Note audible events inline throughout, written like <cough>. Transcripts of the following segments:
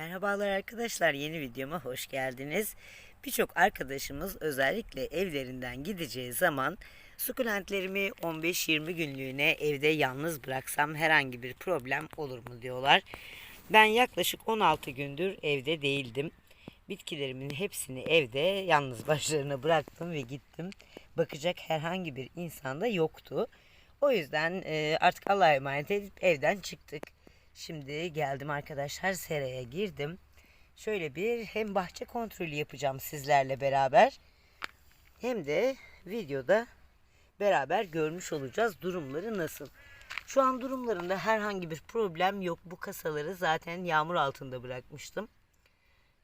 Merhabalar arkadaşlar yeni videoma hoş geldiniz. Birçok arkadaşımız özellikle evlerinden gideceği zaman sukulentlerimi 15-20 günlüğüne evde yalnız bıraksam herhangi bir problem olur mu diyorlar. Ben yaklaşık 16 gündür evde değildim. Bitkilerimin hepsini evde yalnız başlarına bıraktım ve gittim. Bakacak herhangi bir insan da yoktu. O yüzden e, artık Allah'a emanet edip evden çıktık. Şimdi geldim arkadaşlar seraya girdim. Şöyle bir hem bahçe kontrolü yapacağım sizlerle beraber. Hem de videoda beraber görmüş olacağız durumları nasıl. Şu an durumlarında herhangi bir problem yok. Bu kasaları zaten yağmur altında bırakmıştım.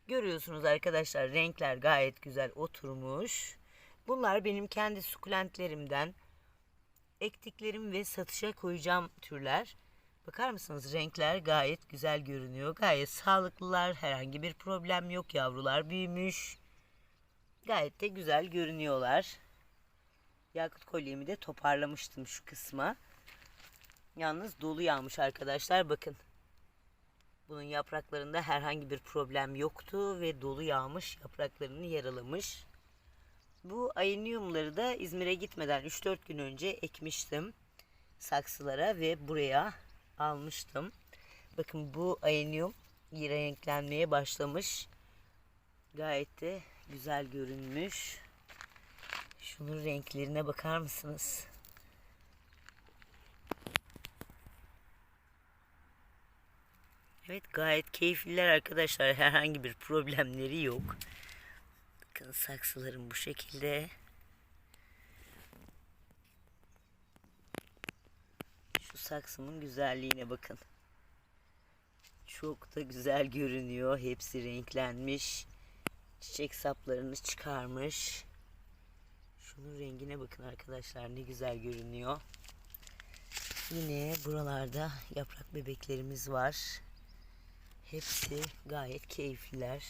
Görüyorsunuz arkadaşlar renkler gayet güzel oturmuş. Bunlar benim kendi sukulentlerimden ektiklerim ve satışa koyacağım türler. Bakar mısınız renkler gayet güzel görünüyor. Gayet sağlıklılar. Herhangi bir problem yok. Yavrular büyümüş. Gayet de güzel görünüyorlar. Yakut kolyemi de toparlamıştım şu kısma. Yalnız dolu yağmış arkadaşlar bakın. Bunun yapraklarında herhangi bir problem yoktu ve dolu yağmış yapraklarını yaralamış. Bu ayiniumları da İzmir'e gitmeden 3-4 gün önce ekmiştim saksılara ve buraya almıştım. Bakın bu ayinium renklenmeye başlamış. Gayet de güzel görünmüş. Şunun renklerine bakar mısınız? Evet gayet keyifliler arkadaşlar. Herhangi bir problemleri yok. Bakın saksılarım bu şekilde. Şu saksımın güzelliğine bakın. Çok da güzel görünüyor. Hepsi renklenmiş. Çiçek saplarını çıkarmış. Şunun rengine bakın arkadaşlar ne güzel görünüyor. Yine buralarda yaprak bebeklerimiz var. Hepsi gayet keyifliler.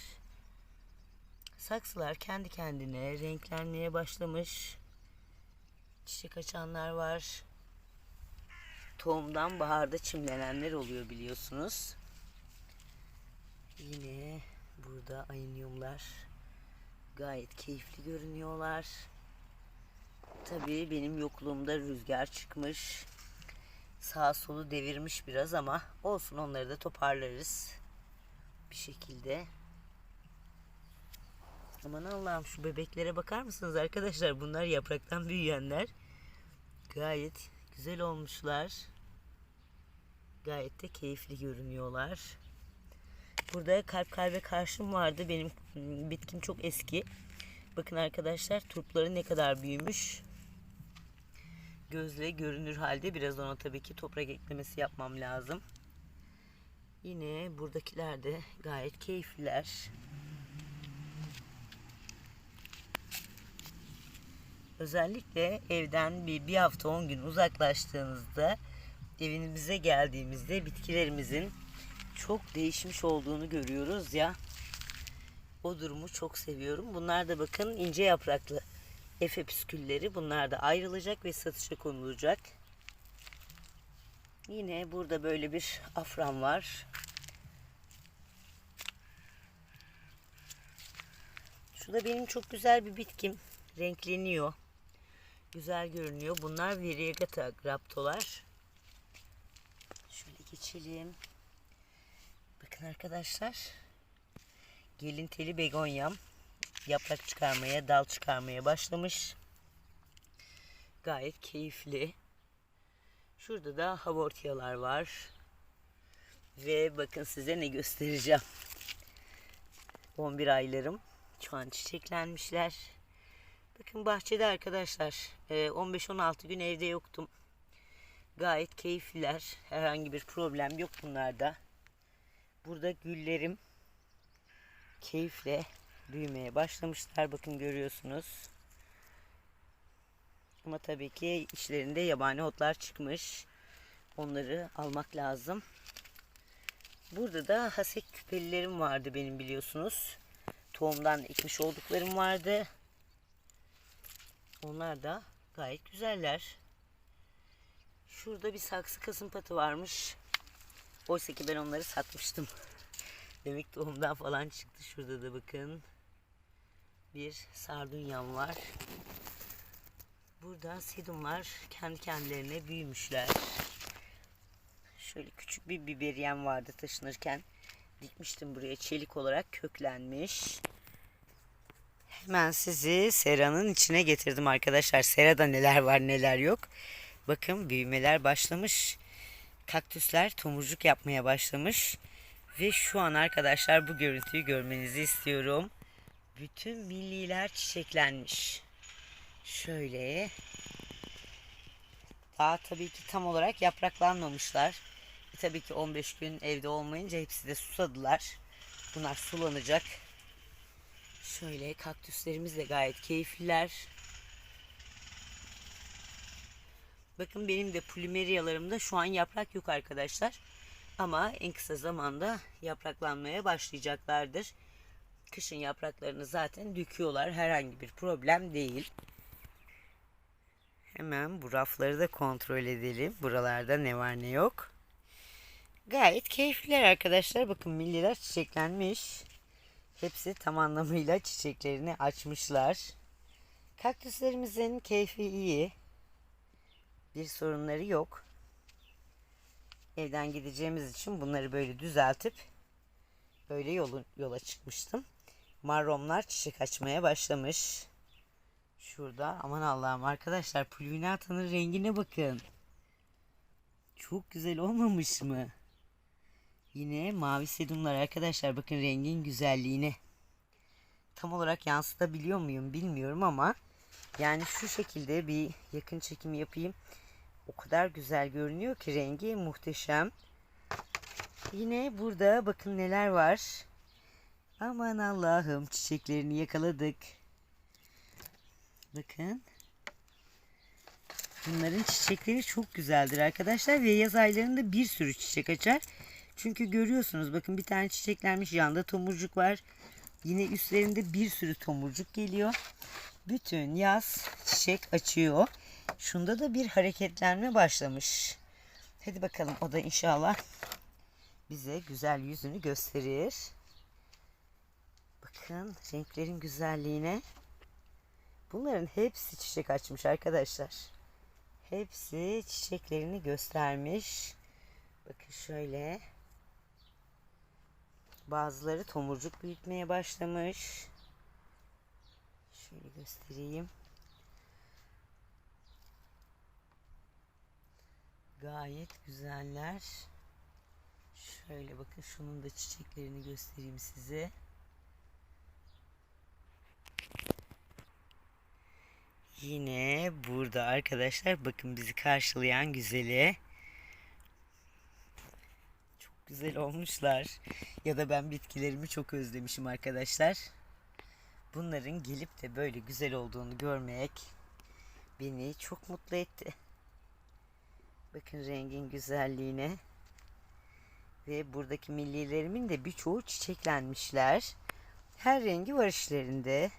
Saksılar kendi kendine renklenmeye başlamış. Çiçek açanlar var. Tohumdan baharda çimlenenler oluyor biliyorsunuz. Yine burada ayınyumlar gayet keyifli görünüyorlar. Tabii benim yokluğumda rüzgar çıkmış. Sağ solu devirmiş biraz ama olsun onları da toparlarız. Bir şekilde. Aman Allah'ım şu bebeklere bakar mısınız arkadaşlar? Bunlar yapraktan büyüyenler. Gayet güzel olmuşlar. Gayet de keyifli görünüyorlar. Burada kalp kalbe karşım vardı. Benim bitkim çok eski. Bakın arkadaşlar turpları ne kadar büyümüş. Gözle görünür halde biraz ona tabii ki toprak eklemesi yapmam lazım. Yine buradakiler de gayet keyifliler. Özellikle evden bir, bir hafta 10 gün uzaklaştığınızda evimize geldiğimizde bitkilerimizin çok değişmiş olduğunu görüyoruz ya. O durumu çok seviyorum. Bunlar da bakın ince yapraklı efe püskülleri. Bunlar da ayrılacak ve satışa konulacak. Yine burada böyle bir afram var. Şu da benim çok güzel bir bitkim. Renkleniyor. Güzel görünüyor. Bunlar Variegata graptolar. Şöyle geçelim. Bakın arkadaşlar. Gelin teli begonyam. Yaprak çıkarmaya, dal çıkarmaya başlamış. Gayet keyifli. Şurada da havortiyalar var. Ve bakın size ne göstereceğim. 11 aylarım. Şu an çiçeklenmişler. Bakın bahçede arkadaşlar 15-16 gün evde yoktum. Gayet keyifliler. Herhangi bir problem yok bunlarda. Burada güllerim keyifle büyümeye başlamışlar. Bakın görüyorsunuz. Ama tabii ki içlerinde yabani otlar çıkmış. Onları almak lazım. Burada da hasek küpelilerim vardı benim biliyorsunuz. Tohumdan ekmiş olduklarım vardı. Onlar da gayet güzeller. Şurada bir saksı kasım patı varmış. Oysa ki ben onları satmıştım. <laughs> Demek tohumdan falan çıktı. Şurada da bakın. Bir sardunyam var. Burada sedumlar kendi kendilerine büyümüşler. Şöyle küçük bir biberiyem vardı taşınırken. Dikmiştim buraya çelik olarak köklenmiş. Hemen sizi seranın içine getirdim arkadaşlar. Serada neler var neler yok. Bakın büyümeler başlamış. Kaktüsler tomurcuk yapmaya başlamış. Ve şu an arkadaşlar bu görüntüyü görmenizi istiyorum. Bütün milliler çiçeklenmiş. Şöyle. Daha tabii ki tam olarak yapraklanmamışlar. E tabii ki 15 gün evde olmayınca hepsi de susadılar. Bunlar sulanacak. Şöyle kaktüslerimiz de gayet keyifliler. Bakın benim de plümeriyalarımda şu an yaprak yok arkadaşlar. Ama en kısa zamanda yapraklanmaya başlayacaklardır. Kışın yapraklarını zaten döküyorlar. Herhangi bir problem değil. Hemen bu rafları da kontrol edelim. Buralarda ne var ne yok. Gayet keyifliler arkadaşlar. Bakın milliler çiçeklenmiş. Hepsi tam anlamıyla çiçeklerini açmışlar. Kaktüslerimizin keyfi iyi. Bir sorunları yok. Evden gideceğimiz için bunları böyle düzeltip böyle yolun, yola çıkmıştım. Marromlar çiçek açmaya başlamış. Şurada aman Allah'ım arkadaşlar pulvinata'nın rengine bakın. Çok güzel olmamış mı? Yine mavi sedumlar arkadaşlar bakın rengin güzelliğine. Tam olarak yansıtabiliyor muyum bilmiyorum ama yani şu şekilde bir yakın çekim yapayım. O kadar güzel görünüyor ki rengi muhteşem. Yine burada bakın neler var. Aman Allah'ım çiçeklerini yakaladık. Bakın. Bunların çiçekleri çok güzeldir arkadaşlar ve yaz aylarında bir sürü çiçek açar. Çünkü görüyorsunuz bakın bir tane çiçeklenmiş yanda tomurcuk var. Yine üstlerinde bir sürü tomurcuk geliyor. Bütün yaz çiçek açıyor. Şunda da bir hareketlenme başlamış. Hadi bakalım o da inşallah bize güzel yüzünü gösterir. Bakın renklerin güzelliğine. Bunların hepsi çiçek açmış arkadaşlar. Hepsi çiçeklerini göstermiş. Bakın şöyle. Bazıları tomurcuk büyütmeye başlamış. Şöyle göstereyim. Gayet güzeller. Şöyle bakın şunun da çiçeklerini göstereyim size. Yine burada arkadaşlar bakın bizi karşılayan güzeli. Güzel olmuşlar. Ya da ben bitkilerimi çok özlemişim arkadaşlar. Bunların gelip de böyle güzel olduğunu görmek beni çok mutlu etti. Bakın rengin güzelliğine. Ve buradaki millilerimin de birçoğu çiçeklenmişler. Her rengi var işlerinde.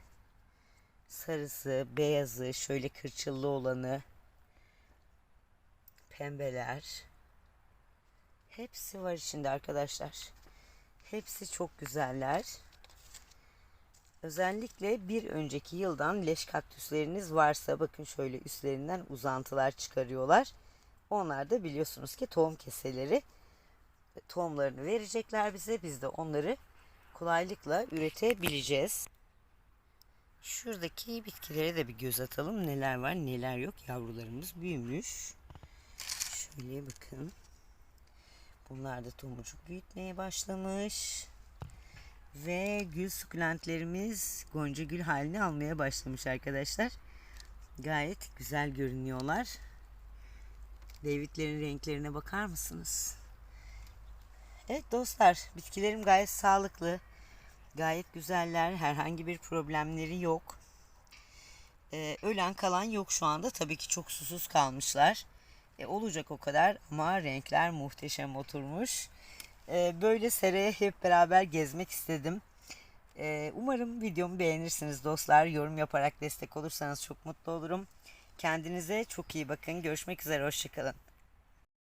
Sarısı, beyazı, şöyle kırçıllı olanı, pembeler. Hepsi var içinde arkadaşlar. Hepsi çok güzeller. Özellikle bir önceki yıldan leş kaktüsleriniz varsa bakın şöyle üstlerinden uzantılar çıkarıyorlar. Onlar da biliyorsunuz ki tohum keseleri. Tohumlarını verecekler bize. Biz de onları kolaylıkla üretebileceğiz. Şuradaki bitkilere de bir göz atalım. Neler var neler yok. Yavrularımız büyümüş. Şöyle bakın. Bunlar da tomurcuk büyütmeye başlamış. Ve gül sukulentlerimiz gonca gül halini almaya başlamış arkadaşlar. Gayet güzel görünüyorlar. Davidlerin renklerine bakar mısınız? Evet dostlar bitkilerim gayet sağlıklı. Gayet güzeller. Herhangi bir problemleri yok. Ee, ölen kalan yok şu anda. Tabii ki çok susuz kalmışlar. E, olacak o kadar ama renkler muhteşem oturmuş. E, böyle seraya hep beraber gezmek istedim. E, umarım videomu beğenirsiniz dostlar. Yorum yaparak destek olursanız çok mutlu olurum. Kendinize çok iyi bakın. Görüşmek üzere. Hoşçakalın.